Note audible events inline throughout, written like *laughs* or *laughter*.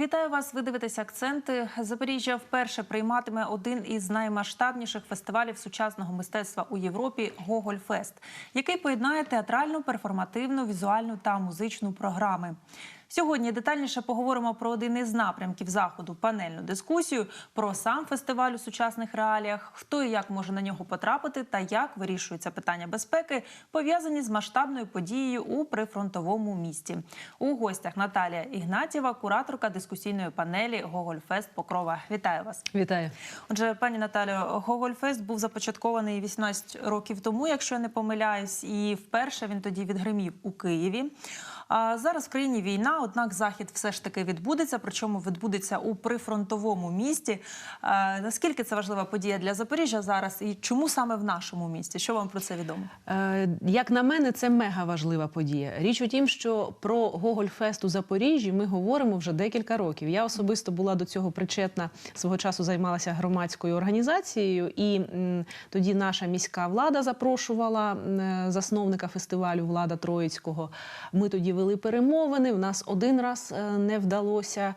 Вітаю вас. Ви дивитесь акценти. Запоріжжя вперше прийматиме один із наймасштабніших фестивалів сучасного мистецтва у Європі Гогольфест, який поєднає театральну, перформативну, візуальну та музичну програми. Сьогодні детальніше поговоримо про один із напрямків заходу панельну дискусію, про сам фестиваль у сучасних реаліях, хто і як може на нього потрапити, та як вирішуються питання безпеки, пов'язані з масштабною подією у прифронтовому місті. У гостях Наталія Ігнатєва, кураторка дискусійної панелі Гогольфест Покрова. Вітаю вас. Вітаю. Отже, пані Наталю, Гогольфест був започаткований 18 років тому, якщо я не помиляюсь, і вперше він тоді відгримів у Києві. Зараз в країні війна, однак захід все ж таки відбудеться, причому відбудеться у прифронтовому місті. Наскільки це важлива подія для Запоріжжя зараз, і чому саме в нашому місті? Що вам про це відомо? Е, Як на мене, це мега важлива подія. Річ у тім, що про Гогольфест у Запоріжжі ми говоримо вже декілька років. Я особисто була до цього причетна свого часу, займалася громадською організацією, і тоді наша міська влада запрошувала е, засновника фестивалю Влада Троїцького. Ми тоді вели перемовини. В нас один раз е, не вдалося.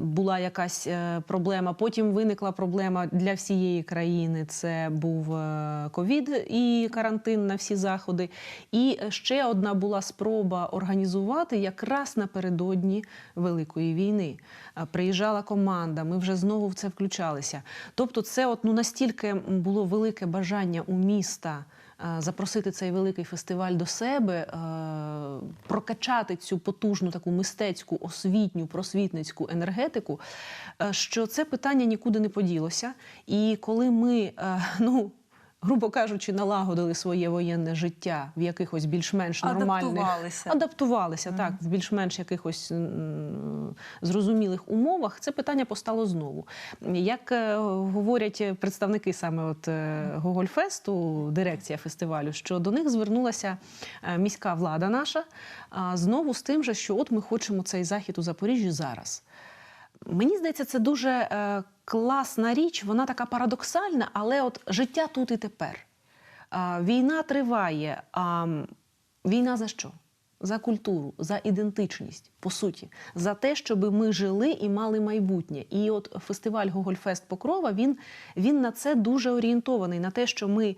Була якась е, проблема. Потім виникла проблема для всієї країни. Це був е, ковід і карантин на всі заходи. І ще одна була спроба організувати якраз напередодні Великої війни. Приїжджала команда, ми вже знову в це включалися. Тобто, це от ну настільки було велике бажання у міста запросити цей великий фестиваль до себе, е, прокачати цю потужну таку мистецьку, освітню, просвітницьку енергетику, е, що це питання нікуди не поділося. І коли ми, е, ну. Грубо кажучи, налагодили своє воєнне життя в якихось більш-менш нормальних Адаптувалися. адаптувалися так в більш-менш якихось зрозумілих умовах. Це питання постало знову. Як е, говорять представники саме от е, Гогольфесту, дирекція фестивалю, що до них звернулася е, міська влада наша знову з тим, же, що от ми хочемо цей захід у Запоріжжі зараз. Мені здається, це дуже е, класна річ, вона така парадоксальна, але от життя тут і тепер. А, війна триває. А війна за що? За культуру, за ідентичність, по суті, за те, щоб ми жили і мали майбутнє. І от фестиваль Гогольфест Покрова він, він на це дуже орієнтований, на те, що ми.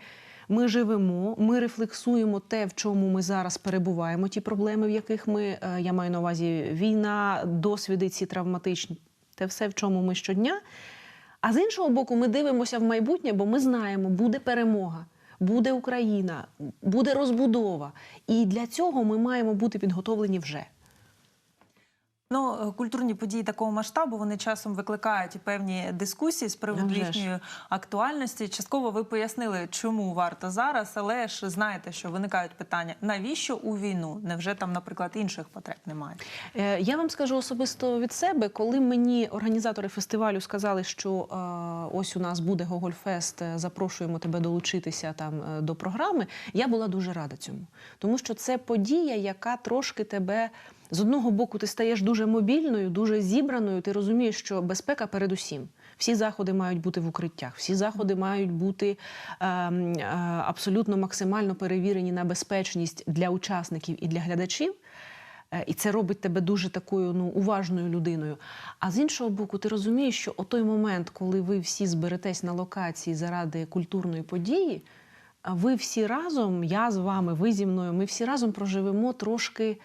Ми живемо, ми рефлексуємо те, в чому ми зараз перебуваємо, ті проблеми, в яких ми, е, я маю на увазі війна, досвіди ці травматичні, те все, в чому ми щодня. А з іншого боку, ми дивимося в майбутнє, бо ми знаємо, буде перемога, буде Україна, буде розбудова. І для цього ми маємо бути підготовлені вже. Ну, е, культурні події такого масштабу вони часом викликають і певні дискусії з приводу їхньої актуальності. Частково ви пояснили, чому варто зараз, але ж знаєте, що виникають питання: навіщо у війну? Невже там, наприклад, інших потреб немає? Е, Я вам скажу особисто від себе, коли мені організатори фестивалю сказали, що е, ось у нас буде Гогольфест, запрошуємо тебе долучитися там до програми. Я була дуже рада цьому, тому що це подія, яка трошки тебе. З одного боку, ти стаєш дуже мобільною, дуже зібраною. Ти розумієш, що безпека передусім. Всі заходи мають бути в укриттях, всі заходи мають бути е, е, абсолютно максимально перевірені на безпечність для учасників і для глядачів. Е, І це робить тебе дуже такою ну, уважною людиною. А з іншого боку, ти розумієш, що о той момент, коли ви всі зберетесь на локації заради культурної події, ви всі разом, я з вами, ви зі мною, ми всі разом проживемо трошки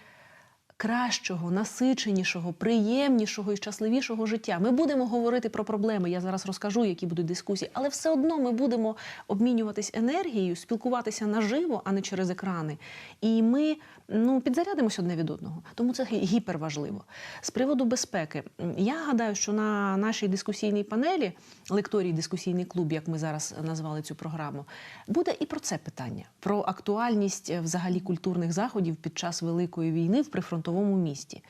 кращого, насиченішого, приємнішого і щасливішого життя. Ми будемо говорити про проблеми. Я зараз розкажу, які будуть дискусії, але все одно ми будемо обмінюватись енергією, спілкуватися наживо, а не через екрани. І ми ну, підзарядимося одне від одного. Тому це гіперважливо. З приводу безпеки, я гадаю, що на нашій дискусійній панелі, лекторій дискусійний клуб, як ми зараз назвали цю програму, буде і про це питання: про актуальність е, взагалі культурних заходів під час великої війни в прифронтовому місті.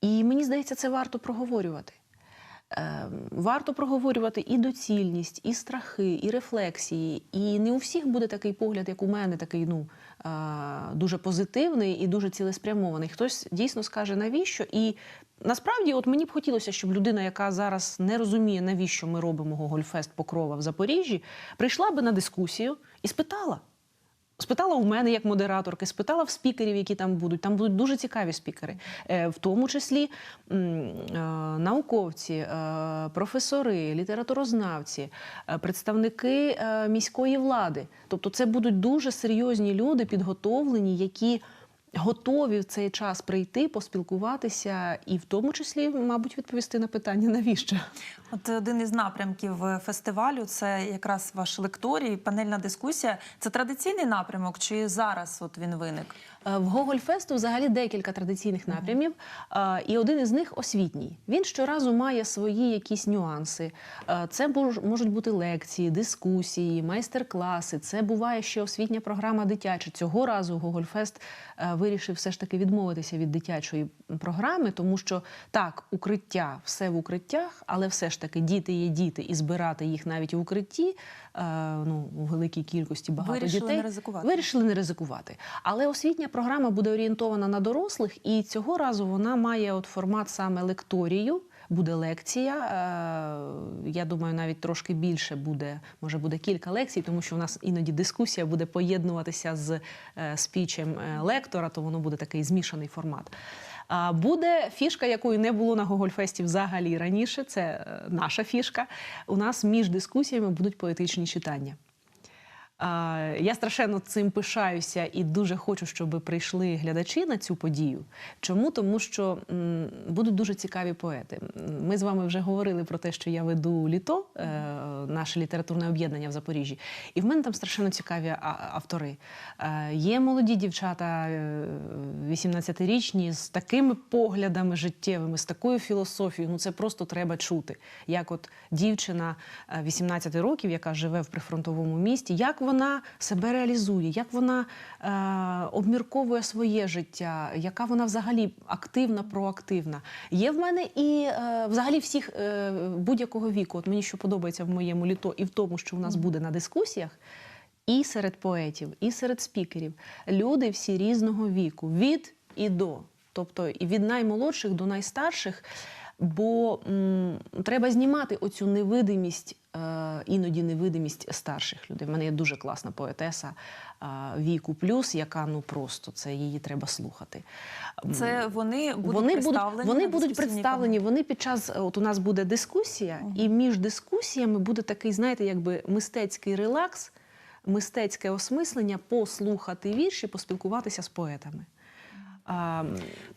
І мені здається, це варто проговорювати. Е, Варто проговорювати і доцільність, і страхи, і рефлексії. І не у всіх буде такий погляд, як у мене, такий ну дуже позитивний і дуже цілеспрямований. Хтось дійсно скаже, навіщо. І насправді, от мені б хотілося, щоб людина, яка зараз не розуміє, навіщо ми робимо Гогольфест Покрова в Запоріжжі, прийшла би на дискусію і спитала. Спитала у мене як модераторки, спитала в спікерів, які там будуть. Там будуть дуже цікаві спікери, Е, в тому числі е, науковці, е, професори, літературознавці, представники міської влади. Тобто, це будуть дуже серйозні люди, підготовлені, які готові в цей час прийти, поспілкуватися і в тому числі, мабуть, відповісти на питання, навіщо. От один із напрямків е, фестивалю це якраз ваш лекторій, панельна дискусія. Це традиційний напрямок, чи зараз от він виник? Е, В Гогольфесту взагалі декілька традиційних напрямів, е, і один із них освітній. Він щоразу має свої якісь нюанси. Це мож- можуть бути лекції, дискусії, майстер-класи. Це буває ще освітня програма дитяча. Цього разу Гогольфест вирішив все ж таки відмовитися від дитячої програми, тому що так, укриття, все в укриттях, але все ж таки діти є діти, і збирати їх навіть в укритті е, ну, у великій кількості багато Вирішили дітей. не ризикувати. Вирішили не ризикувати. Але освітня програма буде орієнтована на дорослих, і цього разу вона має от формат саме лекторію. Буде лекція. е, Я думаю, навіть трошки більше буде, може буде кілька лекцій, тому що у нас іноді дискусія буде поєднуватися з е, спічем е, лектора, то воно буде такий змішаний формат. А Буде фішка, якої не було на Гогольфесті взагалі раніше. Це наша фішка. У нас між дискусіями будуть поетичні читання. Я страшенно цим пишаюся і дуже хочу, щоб прийшли глядачі на цю подію. Чому? Тому що будуть дуже цікаві поети. Ми з вами вже говорили про те, що я веду літо, е, наше літературне об'єднання в Запоріжжі, і в мене там страшенно цікаві автори. Е, Є молоді дівчата, е, 18-річні, з такими поглядами життєвими, з такою філософією. Ну це просто треба чути. Як от дівчина е, 18 років, яка живе в прифронтовому місті, як вона себе реалізує, як вона е, обмірковує своє життя, яка вона взагалі активна, проактивна. Є в мене і е, взагалі всіх е, будь-якого віку. От мені що подобається в моєму літо, і в тому, що в нас буде на дискусіях. І серед поетів, і серед спікерів люди всі різного віку, від і до, тобто і від наймолодших до найстарших. Бо м, треба знімати оцю невидимість, е, іноді невидимість старших людей. В мене є дуже класна поетеса е, віку плюс, яка ну просто це її треба слухати. Це вони будуть вони будуть, представлені. вони будуть представлені. Вони під час от у нас буде дискусія, і між дискусіями буде такий, знаєте, якби мистецький релакс, мистецьке осмислення, послухати вірші, поспілкуватися з поетами.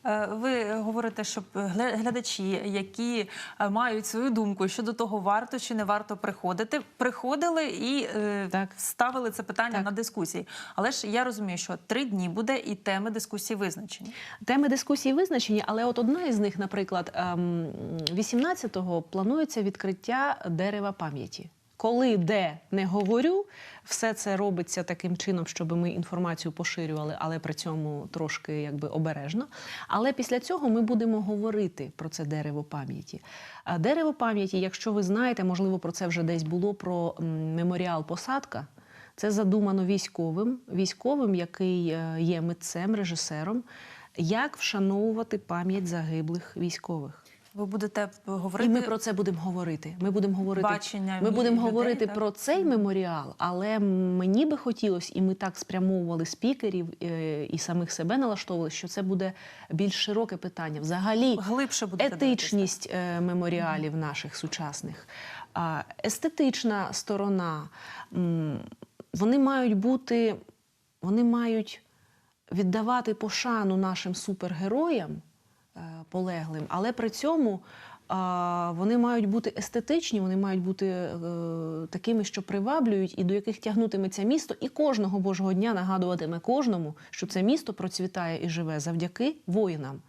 Е, Ви говорите, щоб гля- глядачі, які е, мають свою думку щодо того, варто чи не варто приходити, приходили і е, Так. ставили це питання Так. на дисkusії. Але ж я розумію, що три дні буде і теми дискусії визначені. Теми дискусії визначені, але от одна із них, наприклад, ем, 18-го планується відкриття дерева пам'яті. Коли де не говорю, все це робиться таким чином, щоб ми інформацію поширювали, але при цьому трошки якби обережно. Але після цього ми будемо говорити про це дерево пам'яті. А дерево пам'яті, якщо ви знаєте, можливо, про це вже десь було про меморіал посадка. Це задумано військовим, військовим, який е, є митцем, режисером, як вшановувати пам'ять загиблих військових. Ви будете І говорити ми про це будемо говорити. Ми будемо говорити, Бачення ми будемо людей, говорити так? про цей меморіал, але мені би хотілося, і ми так спрямовували спікерів е, і самих себе налаштовували, що це буде більш широке питання. Взагалі, глибше будете етичність е, меморіалів наших сучасних, естетична сторона. Вони мають бути, вони мають віддавати пошану нашим супергероям полеглим, але при цьому вони мають бути естетичні, вони мають бути е, такими, що приваблюють і до яких тягнутиметься місто, і кожного божого дня нагадуватиме кожному, що це місто процвітає і живе завдяки воїнам.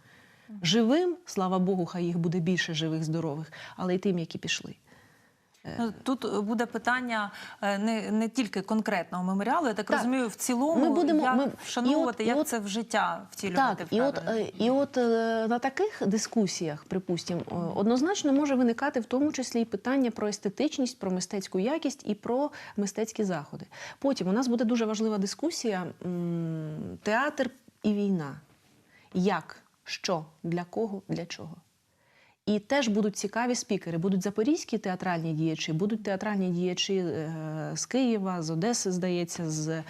Живим, слава Богу, хай їх буде більше живих, здорових, але й тим, які пішли. Ну, Тут е, буде питання е, не, не тільки конкретного меморіалу, я так, Так. розумію, в цілому Ми будемо- як ми- вшановувати, і от- як і от- це в життя втілювати Так, і от, е, і от е, на таких дискусіях, припустимо, е, однозначно може виникати в тому числі і питання про естетичність, про мистецьку якість і про мистецькі заходи. Потім у нас буде дуже важлива дискусія театр і війна. Як, що, для кого, для чого. І теж будуть цікаві спікери. Будуть запорізькі театральні діячі, будуть театральні діячі е, з Києва, з Одеси, здається, з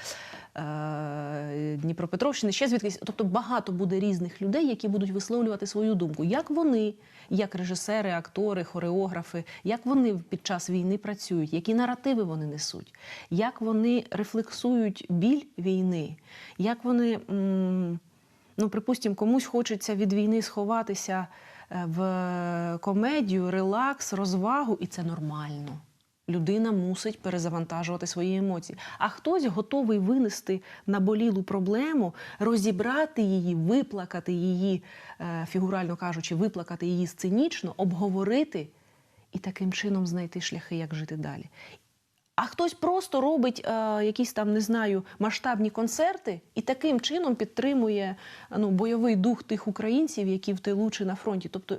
е, Дніпропетровщини, ще звідкись. Тобто багато буде різних людей, які будуть висловлювати свою думку. Як вони, як режисери, актори, хореографи, як вони під час війни працюють, які наративи вони несуть, як вони рефлексують біль війни, як вони. Ну, припустимо, комусь хочеться від війни сховатися в комедію, релакс, розвагу, і це нормально. Людина мусить перезавантажувати свої емоції. А хтось готовий винести наболілу проблему, розібрати її, виплакати її, е, фігурально кажучи, виплакати її сценічно, обговорити і таким чином знайти шляхи, як жити далі. А хтось просто робить е, якісь там, не знаю, масштабні концерти і таким чином підтримує ну, бойовий дух тих українців, які в тилу чи на фронті. Тобто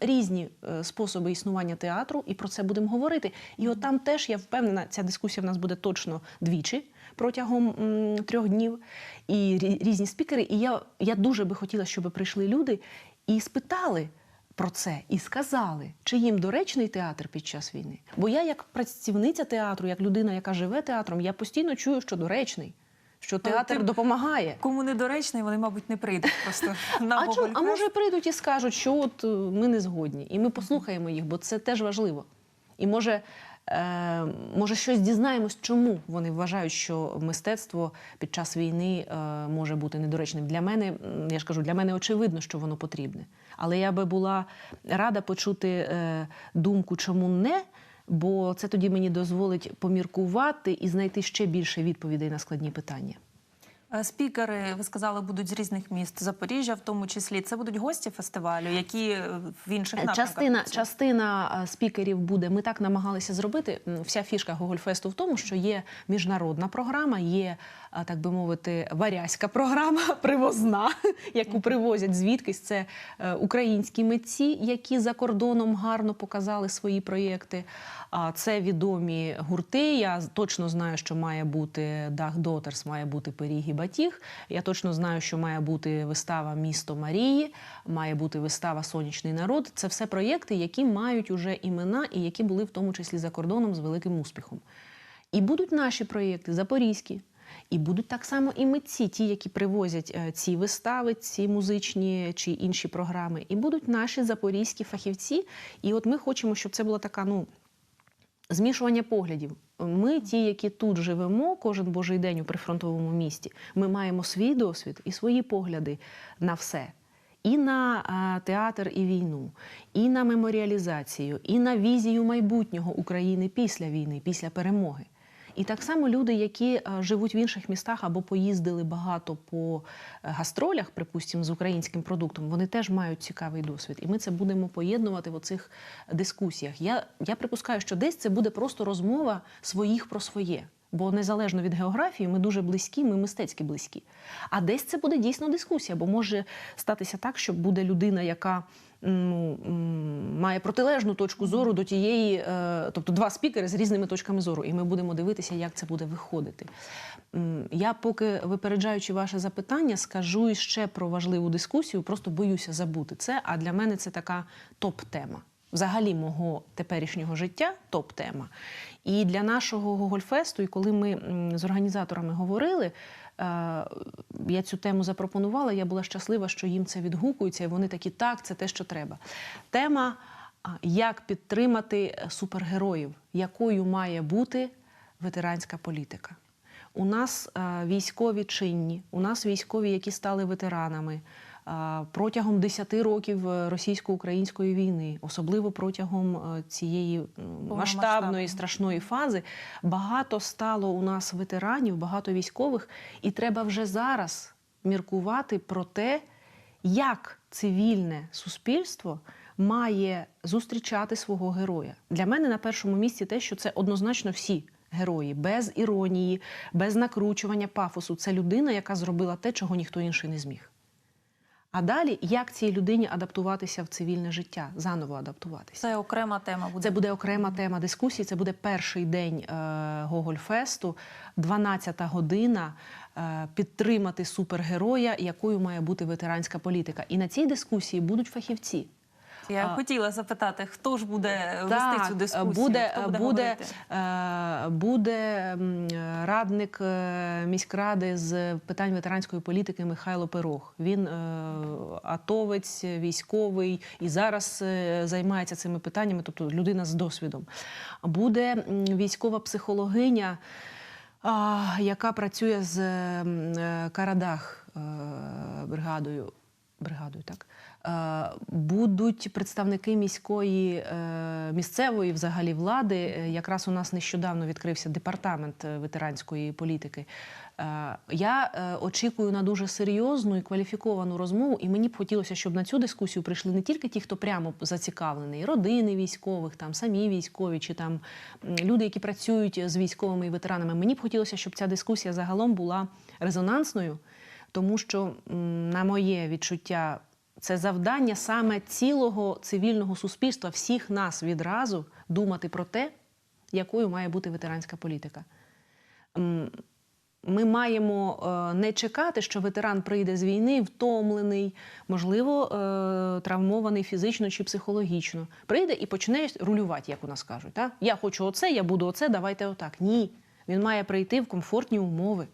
різні е, способи існування театру, і про це будемо говорити. І от там теж я впевнена, ця дискусія в нас буде точно двічі протягом м, трьох днів, і різні спікери. І я, я дуже би хотіла, щоб прийшли люди і спитали про це і сказали, чи їм доречний театр під час війни. Бо я, як працівниця театру, як людина, яка живе театром, я постійно чую, що доречний, що театр тим, допомагає. Кому недоречний, вони, мабуть, не прийдуть просто *laughs* на А, чому? а може прийдуть і скажуть, що от е, ми не згодні, і ми послухаємо їх, бо це теж важливо. І може, може щось дізнаємось, чому вони вважають, що мистецтво під час війни е, може бути недоречним. Для мене, я ж кажу, для мене очевидно, що воно потрібне. Але я би була рада почути е, думку, чому не. Бо це тоді мені дозволить поміркувати і знайти ще більше відповідей на складні питання. Е, Спікери, ви сказали, будуть з різних міст Запоріжжя, в тому числі. Це будуть гості фестивалю, які е, в інших напрямках. Частина, частина е, спікерів буде. Ми так намагалися зробити. Вся фішка Гогольфесту в тому, що є міжнародна програма, є, так би мовити, варязька програма, *laughs* привозна, яку привозять звідкись. Це е, українські митці, які за кордоном гарно показали свої проєкти. А це відомі гурти. Я точно знаю, що має бути Дах Дотерс, має бути Пиріг і Батіг. Я точно знаю, що має бути вистава Місто Марії, має бути вистава Сонячний народ. Це все проєкти, які мають уже імена і які були в тому числі за кордоном з великим успіхом. І будуть наші проєкти запорізькі. І будуть так само і митці, ті, які привозять е, ці вистави, ці музичні чи інші програми. І будуть наші запорізькі фахівці. І от ми хочемо, щоб це була така, ну, змішування поглядів. Ми, ті, які тут живемо кожен божий день у прифронтовому місті, ми маємо свій досвід і свої погляди на все. І на а, театр і війну, і на меморіалізацію, і на візію майбутнього України після війни, після перемоги. І так само люди, які е, живуть в інших містах або поїздили багато по е, гастролях, припустимо, з українським продуктом, вони теж мають цікавий досвід. І ми це будемо поєднувати в оцих дискусіях. Я, я припускаю, що десь це буде просто розмова своїх про своє. Бо незалежно від географії, ми дуже близькі, ми мистецьки близькі. А десь це буде дійсно дискусія, бо може статися так, що буде людина, яка ну, має протилежну точку зору до тієї, е, тобто два спікери з різними точками зору, і ми будемо дивитися, як це буде виходити. Я поки випереджаючи ваше запитання, скажу ще про важливу дискусію, просто боюся забути це. А для мене це така топ-тема. Взагалі, мого теперішнього життя топ-тема. І для нашого Гогольфесту, і коли ми з організаторами говорили, е, я цю тему запропонувала. Я була щаслива, що їм це відгукується, і вони такі, так, це те, що треба. Тема як підтримати супергероїв, якою має бути ветеранська політика. У нас е, військові чинні, у нас військові, які стали ветеранами протягом 10 років е, російсько-української війни, особливо протягом е, цієї масштабної страшної фази, багато стало у нас ветеранів, багато військових, і треба вже зараз міркувати про те, як цивільне суспільство має зустрічати свого героя. Для мене на першому місці те, що це однозначно всі герої, без іронії, без накручування пафосу. Це людина, яка зробила те, чого ніхто інший не зміг. А далі, як цій людині адаптуватися в цивільне життя, заново адаптуватися. Це окрема тема буде. Це буде окрема тема дискусії. Це буде перший день е, Гогольфесту, 12-та година. е, Підтримати супергероя, якою має бути ветеранська політика. І на цій дискусії будуть фахівці. Я А, хотіла запитати, хто ж буде вести цю дискусію? Буде, хто буде, буде, е, буде радник е, міськради з питань ветеранської політики Михайло Пирог. Він е, атовець, військовий і зараз займається цими питаннями, тобто людина з досвідом. Буде військова психологиня. Яка працює з Карадах бригадою, бригадою, так будуть представники міської е, місцевої взагалі влади. Е, Якраз у нас нещодавно відкрився департамент е, ветеранської політики. Е, Я е, очікую на дуже серйозну і кваліфіковану розмову, і мені б хотілося, щоб на цю дискусію прийшли не тільки ті, хто прямо зацікавлений, родини військових, там самі військові, чи там люди, які працюють з військовими і ветеранами. Мені б хотілося, щоб ця дискусія загалом була резонансною, тому що, на моє відчуття, це завдання саме цілого цивільного суспільства, всіх нас відразу думати про те, якою має бути ветеранська політика. Ми маємо е, не чекати, що ветеран прийде з війни втомлений, можливо, е, травмований фізично чи психологічно. Прийде і почне рулювати, як у нас кажуть. Я хочу оце, я буду оце, давайте отак. Ні. Він має прийти в комфортні умови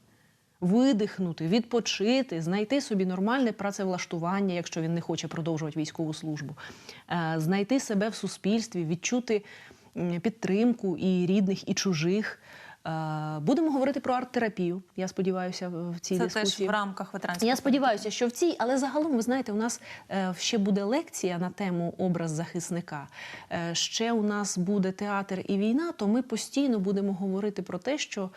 видихнути, відпочити, знайти собі нормальне працевлаштування, якщо він не хоче продовжувати військову службу, е, знайти себе в суспільстві, відчути підтримку і рідних, і чужих. Е, Будемо говорити про арт-терапію. Я сподіваюся, в цій Це дискусії. теж в рамках ветеранської Я сподіваюся, що в цій, але загалом, ви знаєте, у нас е, ще буде лекція на тему образ захисника. Ще у нас буде театр і війна, то ми постійно будемо говорити про те, що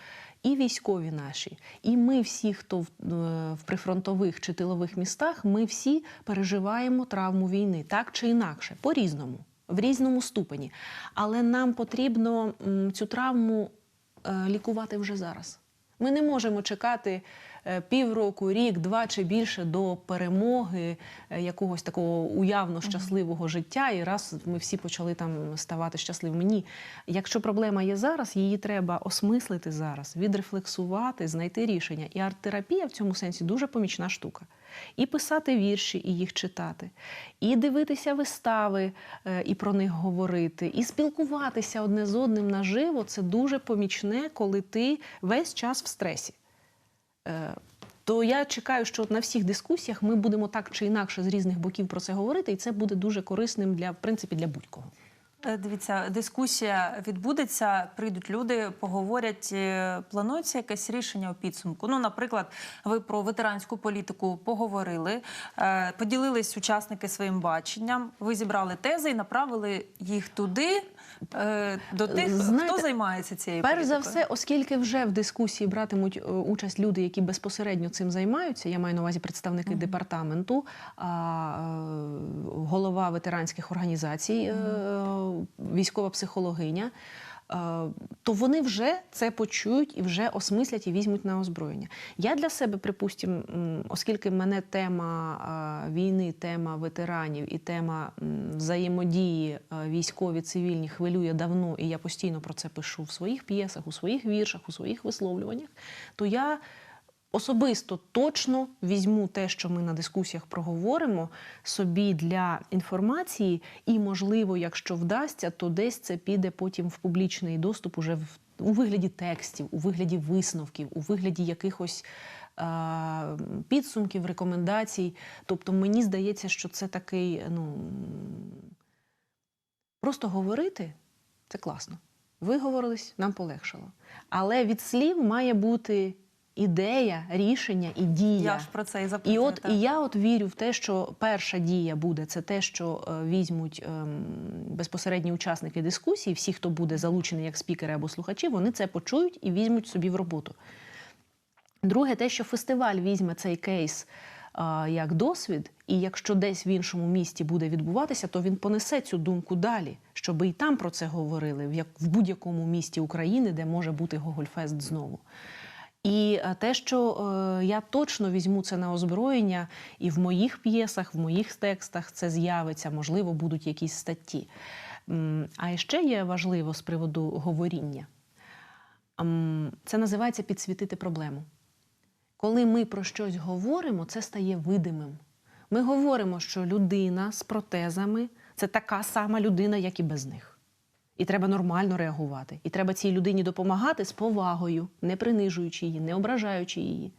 і військові наші, і ми всі, хто в, е, в прифронтових чи тилових містах, ми всі переживаємо травму війни, так чи інакше, по-різному, в різному ступені. Але нам потрібно цю травму е, лікувати вже зараз. Ми не можемо чекати е, півроку, рік, два чи більше до перемоги е, якогось такого уявно щасливого життя, і раз ми всі почали там ставати щасливими. Ні, якщо проблема є зараз, її треба осмислити зараз, відрефлексувати, знайти рішення. І арт-терапія в цьому сенсі дуже помічна штука. І писати вірші, і їх читати, і дивитися вистави, е, і про них говорити, і спілкуватися одне з одним наживо це дуже помічне, коли ти весь час в стресі. Е, То я чекаю, що на всіх дискусіях ми будемо так чи інакше з різних боків про це говорити, і це буде дуже корисним для в принципі для будь-кого. Е, Дивіться, дискусія відбудеться, прийдуть люди, поговорять. Е, Планується якесь рішення у підсумку. Ну, наприклад, ви про ветеранську політику поговорили, е, поділились учасники своїм баченням. Ви зібрали тези і направили їх туди, до тих, Знаєте, хто займається цією Перш за все, оскільки вже в дискусії братимуть е, участь люди, які безпосередньо цим займаються. Я маю на увазі представники департаменту, а, е, голова ветеранських організацій, е, військова психологиня. Е, То вони вже це почують і вже осмислять і візьмуть на озброєння. Я для себе, припустимо, оскільки мене тема війни, тема ветеранів і тема взаємодії а, військові цивільні хвилює давно, і я постійно про це пишу в своїх п'єсах, у своїх віршах, у своїх висловлюваннях, то я особисто точно візьму те, що ми на дискусіях проговоримо, собі для інформації, і, можливо, якщо вдасться, то десь це піде потім в публічний доступ уже в, у вигляді текстів, у вигляді висновків, у вигляді якихось. е, Підсумків, рекомендацій. Тобто мені здається, що це такий, ну просто говорити це класно. Виговорились, нам полегшало. Але від слів має бути ідея, рішення і дія. Я ж про це і І от так. і я от вірю в те, що перша дія буде це те, що е, візьмуть ем, безпосередні учасники дискусії, всі, хто буде залучений як спікери або слухачі, вони це почують і візьмуть собі в роботу. Друге, те, що фестиваль візьме цей кейс як досвід, і якщо десь в іншому місті буде відбуватися, то він понесе цю думку далі, щоб і там про це говорили, в, в будь-якому місті України, де може бути Гогольфест знову. І е, те, що е, я точно візьму це на озброєння, і в моїх п'єсах, в моїх текстах це з'явиться, можливо, будуть якісь статті. А ще є важливо з приводу говоріння. Це називається підсвітити проблему. Коли ми про щось говоримо, це стає видимим. Ми говоримо, що людина з протезами Це така сама людина, як і без них. І треба нормально реагувати. І треба цій людині допомагати з повагою, не принижуючи її, не ображаючи її.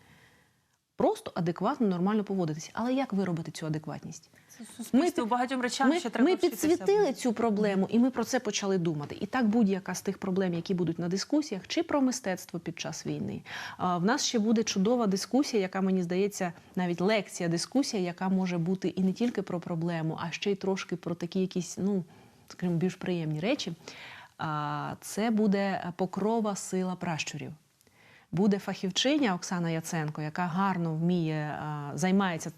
Просто адекватно, нормально поводитися. Але як виробити цю адекватність? Суспільству багатьом речам Ми, ще треба ми підсвітили цю проблему, і ми про це почали думати. І так будь-яка з тих проблем, які будуть на дискусіях, чи про мистецтво під час війни. А, В нас ще буде чудова дискусія, яка мені здається, навіть лекція, дискусія, яка може бути і не тільки про проблему, а ще й трошки про такі якісь, ну скажімо, більш приємні речі. Це буде покрова сила пращурів. Буде фахівчиня Оксана Яценко, яка гарно вміє, займається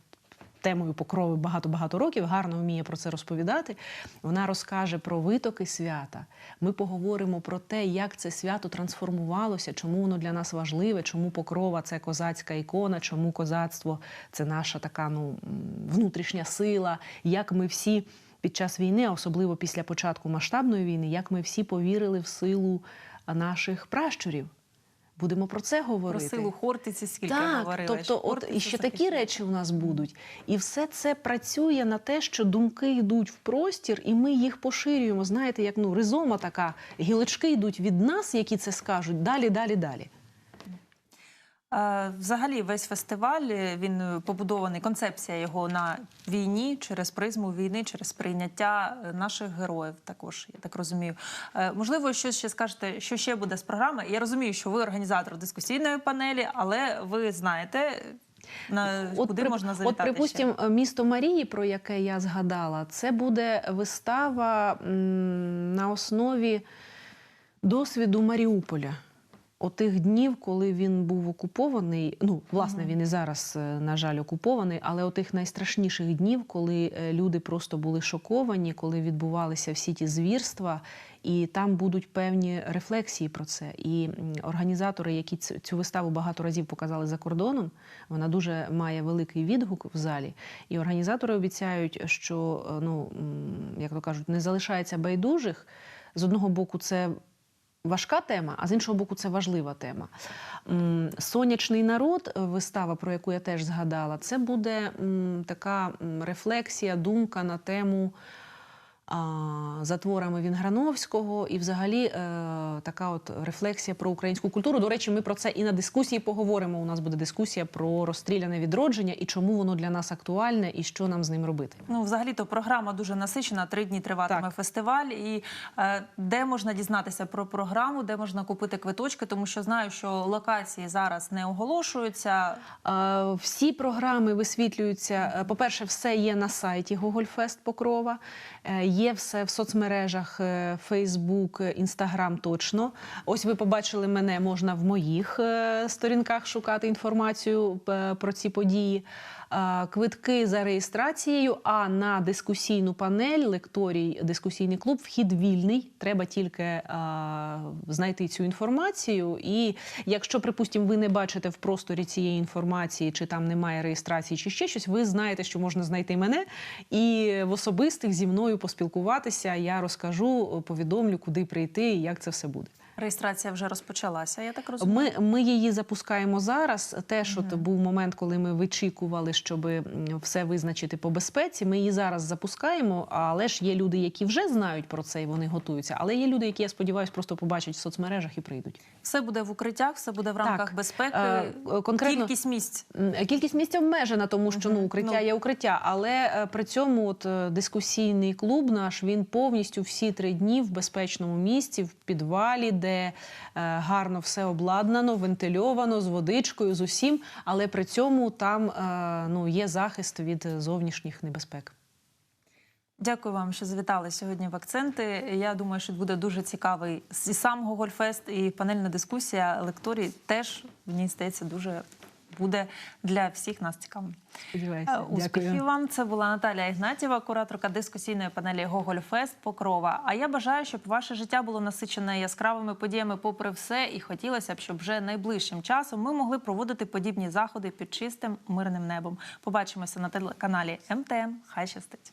темою покрови багато-багато років, гарно вміє про це розповідати. Вона розкаже про витоки свята. Ми поговоримо про те, як це свято трансформувалося, чому воно для нас важливе, чому покрова це козацька ікона, чому козацтво це наша така ну, внутрішня сила, як ми всі. Під час війни, а особливо після початку масштабної війни, як ми всі повірили в силу наших пращурів. Будемо про це Про говорити. силу Хортиці скільки Так, говорили. тобто, що от і ще такі речі у нас будуть. І все це працює на те, що думки йдуть в простір, і ми їх поширюємо. Знаєте, як ну ризома така, гілочки йдуть від нас, які це скажуть, далі, далі, далі. Е, Взагалі, весь фестиваль е, він е, побудований. Концепція його на війні через призму війни, через прийняття наших героїв. Також я так розумію. Можливо, щось ще скажете, що ще буде з програми. Я розумію, що ви організатор дискусійної панелі, але ви знаєте. На куди при- можна от завітати? ще? припустимо, місто Марії, про яке я згадала, це буде вистава м, на основі досвіду Маріуполя. Отих днів, коли він був окупований, ну власне він і зараз, е, на жаль, окупований, але отих найстрашніших днів, коли е, люди просто були шоковані, коли відбувалися всі ті звірства, і там будуть певні рефлексії про це. І організатори, які цю виставу багато разів показали за кордоном, вона дуже має великий відгук в залі. І організатори обіцяють, що е, ну як то кажуть, не залишається байдужих. З одного боку, це важка тема, а з іншого боку, це важлива тема. Сонячний народ, е, вистава, про яку я теж згадала, це буде така рефлексія, думка на тему. За творами Вінграновського і, взагалі, е, така от рефлексія про українську культуру. До речі, ми про це і на дискусії поговоримо. У нас буде дискусія про розстріляне відродження і чому воно для нас актуальне, і що нам з ним робити. Ну, взагалі-то програма дуже насичена. Три дні триватиме Так. фестиваль. І е, де можна дізнатися про програму, де можна купити квиточки, тому що знаю, що локації зараз не оголошуються. Е, Всі програми висвітлюються. Е, По-перше, все є на сайті Гогольфест Покрова. Е, Є все в соцмережах е, Facebook, е, Instagram точно. Ось ви побачили мене, можна в моїх сторінках шукати інформацію про ці події. Е, Квитки за реєстрацією, а на дискусійну панель, лекторій, дискусійний клуб, вхід вільний. Треба тільки е, знайти цю інформацію. І якщо, припустимо, ви не бачите в просторі цієї інформації, чи там немає реєстрації, чи ще щось, ви знаєте, що можна знайти мене і в особистих зі мною поспілкуватися. Я розкажу, повідомлю, куди прийти і як це все буде. Реєстрація вже розпочалася. Я так розумію. Ми, ми її запускаємо зараз. Теж от був момент, коли ми вичікували, щоб все визначити по безпеці. Ми її зараз запускаємо, але ж є люди, які вже знають про це і вони готуються. Але є люди, які я сподіваюся, просто побачать в соцмережах і прийдуть. Все буде в укриттях, все буде в Так. рамках безпеки. Е, конкретно- Кількість місць. Кількість місць обмежена, тому що ну укриття Ну. є укриття. Але е, при цьому от е, дискусійний клуб наш він повністю всі три дні в безпечному місці, в підвалі, де е, гарно все обладнано, вентильовано з водичкою, з усім. Але при цьому там е, ну є захист від зовнішніх небезпек. Дякую вам, що завітали сьогодні в акценти. Я думаю, що буде дуже цікавий і сам Гогольфест, і панельна дискусія лекторій теж в ній здається дуже буде для всіх нас цікавим. Е, Успіхів вам. Це була Наталія Ігнатєва, кураторка дискусійної панелі Гогольфест Покрова. А я бажаю, щоб ваше життя було насичене яскравими подіями, попри все, і хотілося б, щоб вже найближчим часом ми могли проводити подібні заходи під чистим мирним небом. Побачимося на телеканалі МТМ. Хай щастить.